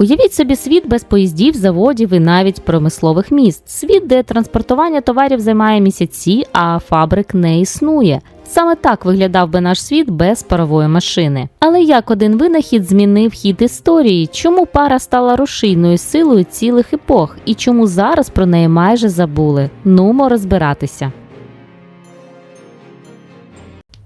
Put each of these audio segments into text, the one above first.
Уявіть собі світ без поїздів, заводів і навіть промислових міст. Світ, де транспортування товарів займає місяці, а фабрик не існує. Саме так виглядав би наш світ без парової машини. Але як один винахід змінив хід історії? Чому пара стала рушійною силою цілих епох? І чому зараз про неї майже забули? Нумо розбиратися.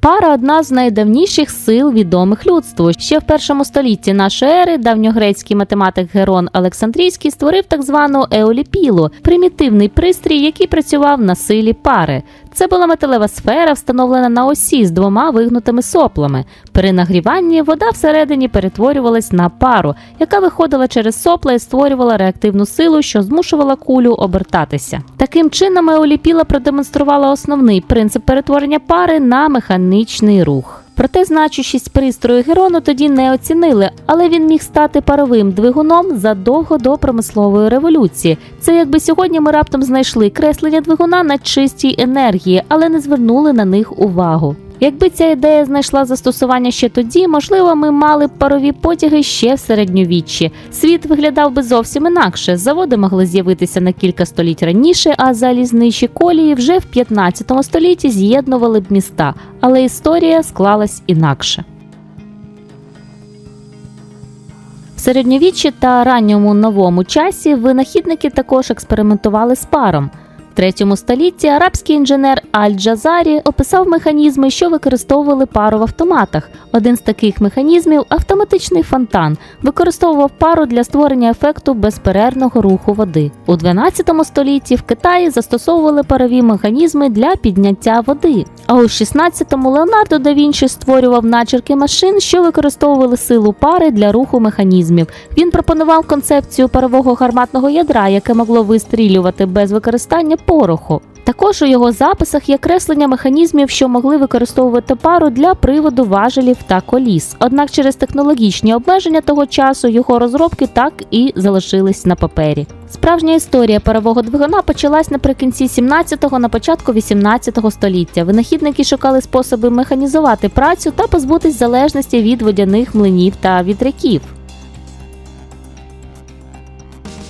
Пара одна з найдавніших сил відомих людству. Ще в першому столітті нашої ери давньогрецький математик Герон Олександрійський створив так звану еоліпілу примітивний пристрій, який працював на силі пари. Це була металева сфера, встановлена на осі з двома вигнутими соплами. При нагріванні вода всередині перетворювалась на пару, яка виходила через сопла і створювала реактивну силу, що змушувала кулю обертатися. Таким чином, еоліпіла продемонструвала основний принцип перетворення пари на механічний рух. Проте значущість пристрою Герону тоді не оцінили, але він міг стати паровим двигуном задовго до промислової революції. Це якби сьогодні ми раптом знайшли креслення двигуна на чистій енергії, але не звернули на них увагу. Якби ця ідея знайшла застосування ще тоді, можливо, ми мали б парові потяги ще в середньовіччі. Світ виглядав би зовсім інакше. Заводи могли з'явитися на кілька століть раніше, а залізничі колії вже в 15 столітті з'єднували б міста. Але історія склалась інакше. В середньовіччі та ранньому новому часі винахідники також експериментували з паром. В третьому столітті арабський інженер Аль-Джазарі описав механізми, що використовували пару в автоматах. Один з таких механізмів автоматичний фонтан, використовував пару для створення ефекту безперервного руху води. У 12 столітті в Китаї застосовували парові механізми для підняття води. А у 16-му Леонардо да Вінчі створював начерки машин, що використовували силу пари для руху механізмів. Він пропонував концепцію парового гарматного ядра, яке могло вистрілювати без використання пороху. Також у його записах є креслення механізмів, що могли використовувати пару для приводу важелів та коліс. Однак через технологічні обмеження того часу його розробки так і залишились на папері. Справжня історія парового двигуна почалась наприкінці 17-го, на початку 18-го століття. Винахідники шукали способи механізувати працю та позбутись залежності від водяних млинів та вітряків.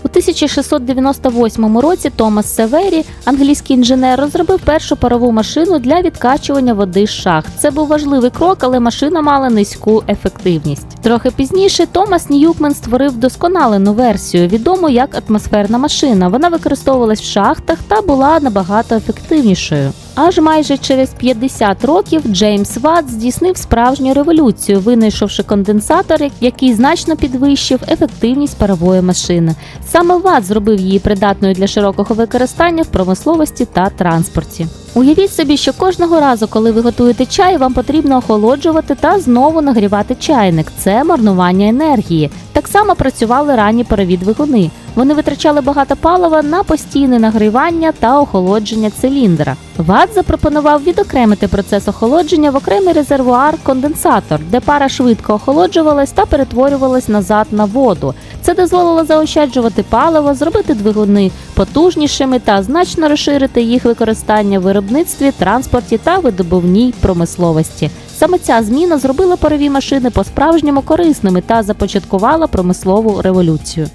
У 1698 році Томас Севері, англійський інженер, розробив першу парову машину для відкачування води з шахт. Це був важливий крок, але машина мала низьку ефективність. Трохи пізніше Томас Ньюкмен створив досконалену версію, відому як атмосферна машина. Вона використовувалась в шахтах та була набагато ефективнішою. Аж майже через 50 років Джеймс Ватт здійснив справжню революцію, винайшовши конденсатор, який значно підвищив ефективність парової машини. Саме Ватт зробив її придатною для широкого використання в промисловості та транспорті. Уявіть собі, що кожного разу, коли ви готуєте чай, вам потрібно охолоджувати та знову нагрівати чайник. Це марнування енергії. Так само працювали ранні парові двигуни. Вони витрачали багато палива на постійне нагрівання та охолодження циліндра. ВАТ запропонував відокремити процес охолодження в окремий резервуар-конденсатор, де пара швидко охолоджувалась та перетворювалась назад на воду. Це дозволило заощаджувати паливо, зробити двигуни потужнішими та значно розширити їх використання в виробництві, транспорті та видобувній промисловості. Саме ця зміна зробила парові машини по-справжньому корисними та започаткувала промислову революцію.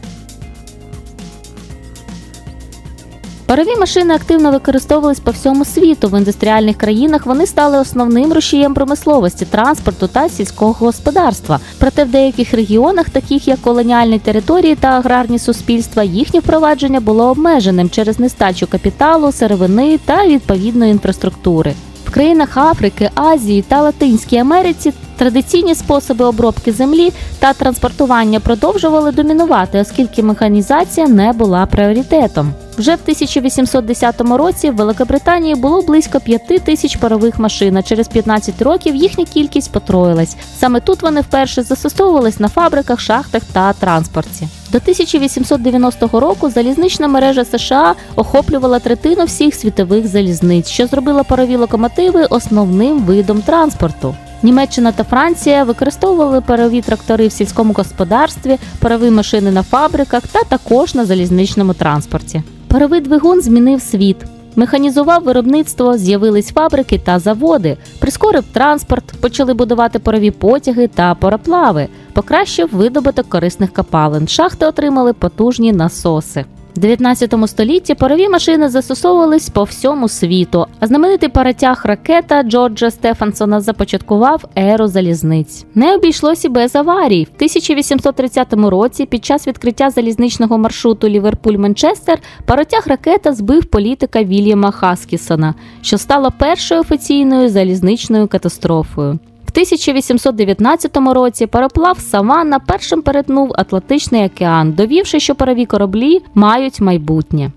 Парові машини активно використовувались по всьому світу. В індустріальних країнах вони стали основним рушієм промисловості, транспорту та сільського господарства. Проте в деяких регіонах, таких як колоніальні території та аграрні суспільства, їхнє впровадження було обмеженим через нестачу капіталу, сировини та відповідної інфраструктури. В країнах Африки, Азії та Латинській Америці традиційні способи обробки землі та транспортування продовжували домінувати, оскільки механізація не була пріоритетом. Вже в 1810 році в Великобританії було близько 5 тисяч парових машин. а Через 15 років їхня кількість потроїлась. Саме тут вони вперше застосовувались на фабриках, шахтах та транспорті. До 1890 року залізнична мережа США охоплювала третину всіх світових залізниць, що зробила парові локомотиви основним видом транспорту. Німеччина та Франція використовували парові трактори в сільському господарстві, парові машини на фабриках та також на залізничному транспорті. Паровий двигун змінив світ. Механізував виробництво, з'явились фабрики та заводи, прискорив транспорт, почали будувати парові потяги та пароплави, покращив видобуток корисних копалин. Шахти отримали потужні насоси. В 19 столітті парові машини застосовувались по всьому світу, а знаменитий паротяг ракета Джорджа Стефансона започаткував еру залізниць. Не обійшлось і без аварій. В 1830 році, під час відкриття залізничного маршруту Ліверпуль-Манчестер, паротяг ракета збив політика Вільяма Хаскісона, що стало першою офіційною залізничною катастрофою. В 1819 році пароплав Саванна першим перетнув Атлантичний океан, довівши, що парові кораблі мають майбутнє.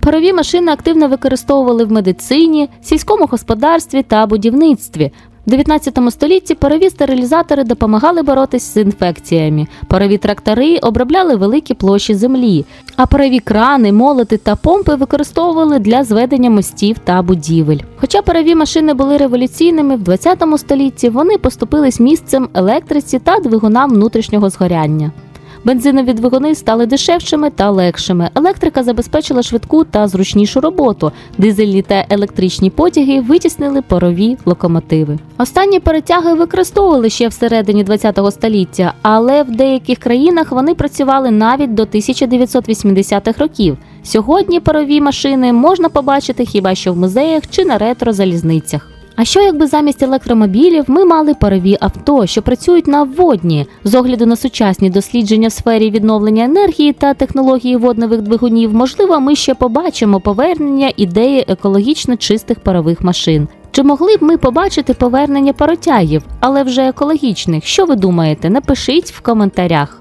Парові машини активно використовували в медицині, сільському господарстві та будівництві. В 19 столітті парові стерилізатори допомагали боротись з інфекціями. Парові трактори обробляли великі площі землі, а парові крани, молоти та помпи використовували для зведення мостів та будівель. Хоча парові машини були революційними, в 20 столітті вони поступились місцем електриці та двигунам внутрішнього згоряння. Бензинові двигуни стали дешевшими та легшими. Електрика забезпечила швидку та зручнішу роботу. Дизельні та електричні потяги витіснили парові локомотиви. Останні перетяги використовували ще всередині ХХ століття, але в деяких країнах вони працювали навіть до 1980-х років. Сьогодні парові машини можна побачити хіба що в музеях чи на ретро-залізницях. А що якби замість електромобілів ми мали парові авто, що працюють на водні? З огляду на сучасні дослідження в сфері відновлення енергії та технології водневих двигунів, можливо, ми ще побачимо повернення ідеї екологічно чистих парових машин. Чи могли б ми побачити повернення паротягів, але вже екологічних? Що ви думаєте? Напишіть в коментарях.